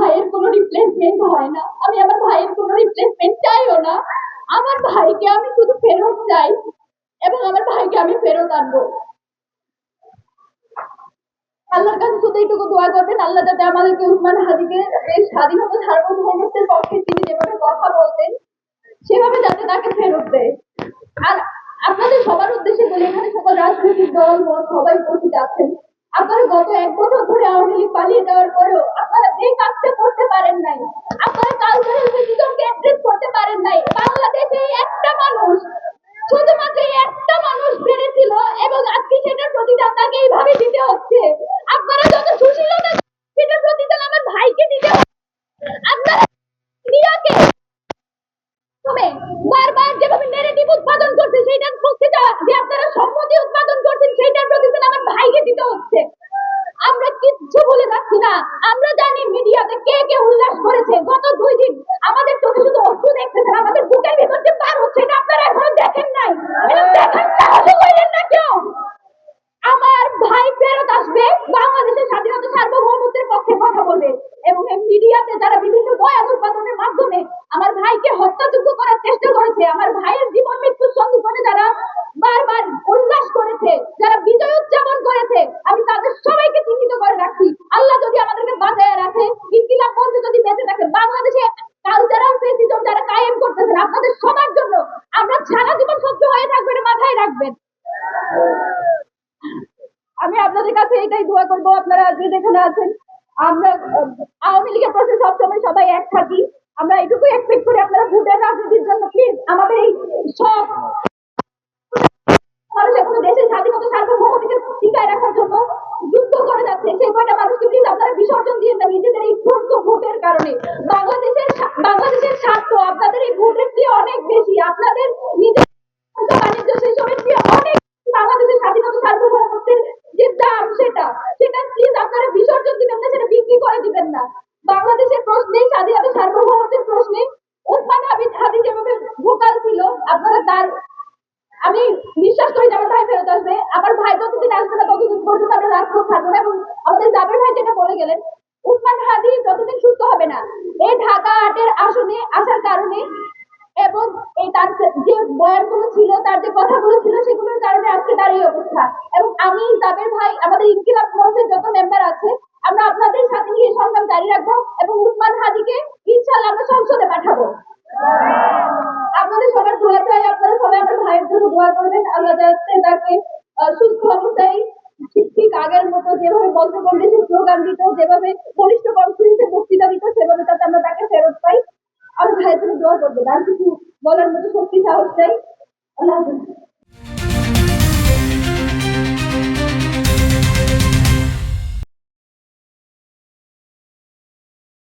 ভাইয়ের কোনো রিপ্লেসমেন্ট হয় না। আমি আমার ভাইয়ের কোনো রিপ্লেসমেন্ট চাইও না। আমার ভাইকে আমি শুধু ফেরত চাই এবং আমার ভাইকে আমি ফেরত আনব। আল্লাহর কাছে শুধু এইটুকু দোয়া করবেন। আল্লাহ যাতে আমাদেরকে উসমান হাদিকে এই স্বাধীনতা সার্বভৌমত্বের পক্ষে তিনি যেভাবে কথা বলতেন, সেভাবে যাতে তাকে ফেরত দেয়। আর আপনাদের সবার উদ্দেশ্যে বলি, এখানে সকল রাজনৈতিক দল সবাই উপস্থিত আছেন। আপনারা গত এক বছর ধরে আওয়ামী লীগ পালিয়ে যাওয়ার পরেও আপনারা যে কাজটা করতে পারেন নাই, আপনারা কালচারাল ফেসিজমকে অ্যাড্রেস করতে পারেন নাই। বাংলাদেশে একটা মানুষ, শুধুমাত্র একটা মানুষ পেরেছিল এবং আজকে সেটার প্রতিদান তাকে এইভাবে দিতে হচ্ছে। আপনারা যত সুশীলতা সেটার প্রতিদান আমার ভাইকে দিতে হচ্ছে। আপনারা তবে বারবার যেভাবে নেগেটিভ উৎপাদন করছে সেইটার পক্ষে যা- যে আপনারা সম্মতি উৎপাদন করছেন সেইটার প্রতিদান আমার ভাইকে দিতে হচ্ছে। আমরা কিচ্ছু ভুলে যাচ্ছি না। আমরা জানি মিডিয়াতে কে কে উল্লাস করেছে। গত দুই দিন আমাদের চোখে শুধু অশ্রু দেখতেছেন আমাদের বুকের ভিতর যে পার হচ্ছে এটা আপনারা এখনও দেখেন নাই। না কেউ। আমার ভাই ফেরত আসবে, বাংলাদেশের স্বাধীনতা সার্বভৌমত্বের পক্ষে কথা বলবে। এবং এই মিডিয়াতে যারা বিভিন্ন বয়ান উৎপাদনের মাধ্যমে আমার ভাইকে হত্যাযোগ্য করার চেষ্টা করেছে, আমার ভাইয়ের জীবন মৃত্যুর সন্ধিক্ষণে যারা বারবার উল্লাস করেছে যারা বিজয় উদযাপন করেছে আমি তাদের সবাইকে চিহ্নিত করে রাখছি আল্লাহ যদি আমাদেরকে বাঁচায় রাখে ইনকিলাব বন্ধু যদি বেঁচে থাকে বাংলাদেশে কালচারাল ফেসিজম যারা কায়েম করতেছেন আপনাদের সবার জন্য আমরা সারা জীবন সহ্য হয়ে থাকব এটা মাথায় রাখবেন আমি আপনাদের কাছে এটাই দোয়া করব, আপনারা যে যেখানে আছেন, আমরা, আওয়ামী লীগের প্রশ্নে সবসময় সবাই এক থাকি। আমরা এটুকু এক্সপেক্ট করি, আপনারা ভোটের রাজনীতির জন্য প্লিজ আমাদের এই সব বিসর্জন দেন নিজেদের এই ভোটের কারণে। বাংলাদেশের বাংলাদেশের স্বার্থ আপনাদের এই ভোটের চেয়ে অনেক বেশি। আপনাদের নিজের অনেক বাংলাদেশের স্বাধীনতা সার্বভৌমত্বের যে দাম সেটা সেটা প্লিজ আপনারা বিসর্জন দিবেন না সেটা বিক্রি করে দিবেন না বাংলাদেশের প্রশ্নে, স্বাধীনতা সার্বভৌমত্বের প্রশ্নে ওসমান হাবিব হাদি যেভাবে ভোকাল ছিল, আপনারা তার, আমি বিশ্বাস করি যে আমার ভাই ফেরত আসবে, আমার ভাই যতদিন আসবে না, ততদিন পর্যন্ত আমরা রাজপথ থাকব না এবং আমাদের জাবের ভাই যেটা বলে গেলেন উসমান হাদি যতদিন সুস্থ হবে না, এই ঢাকা আটের আসনে আসার কারণে এবং এই তার যে- যে বয়ানগুলো ছিল, তার যে কথাগুলো ছিল, সেগুলোর কারণে আজকে তার এই অবস্থা। এবং আমি জাবের ভাই, আমাদের ইনকিলাব মঞ্চের যত মেম্বার আছে আমরা আপনাদের সাথে নিয়ে সংগ্রাম জারি রাখব এবং উসমান হাদিকে ইনশাল্লাহ আমরা সংসদে পাঠাবো। আপনাদের সবার দোয়া চাই, আপনারা সবাই আমার ভাইয়ের জন্য দোয়া করবেন। আল্লাহ যাতে তাকে সুস্থ অবস্থায়, ঠিক আগের মতো যেভাবে বলতে বললে সে স্লোগান দিত, যেভাবে বলিষ্ঠ কনফারেন্সে বক্তৃতা দিত, সেভাবে যাতে আমরা তাকে ফেরত পাই। আমার ভাইয়ের জন্য দোয়া করবেন আর কিছু বলার মতো শক্তি, সাহস চাই। আল্লাহ হাফেজ।